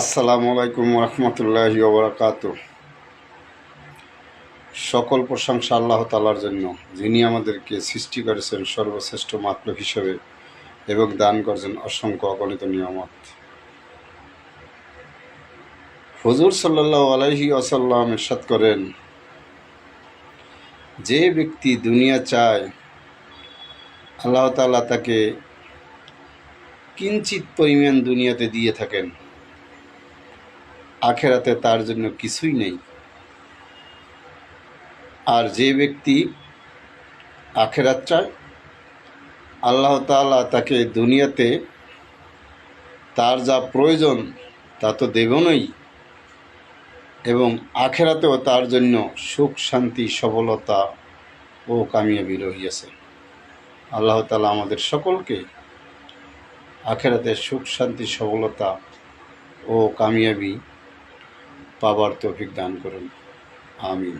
আসসালামু আলাইকুম রহমতুল্লাহ ওবরাকাত। সকল প্রশংসা আল্লাহ তালার জন্য, যিনি আমাদেরকে সৃষ্টি করেছেন সর্বশ্রেষ্ঠ মাত্র হিসেবে এবং দান করেছেন অসংখ্য অগণিত নিয়ামত। হুজুর সাল্লাহ আলাইহি আসাল্লাম এরশাদ করেন, যে ব্যক্তি দুনিয়া চায়, আল্লাহ তালা তাকে কিঞ্চিত পরিমাণ দুনিয়াতে দিয়ে থাকেন। আখেরাতে তার জন্য কিছুই নেই। আর যে ব্যক্তি আখেরাত চায়, আল্লাহ তাআলা তাকে দুনিয়াতে তার যা প্রয়োজন তা তো দেবনই এবং আখেরাতেও তার জন্য সুখ, শান্তি, সফলতা ও কামিয়াবি রহিয়াছে। আল্লাহ তালা আমাদের সকলকে আখেরাতে সুখ, শান্তি, সফলতা ও কামিয়াবি পাবার তৌফিক দান করুন। আমিন।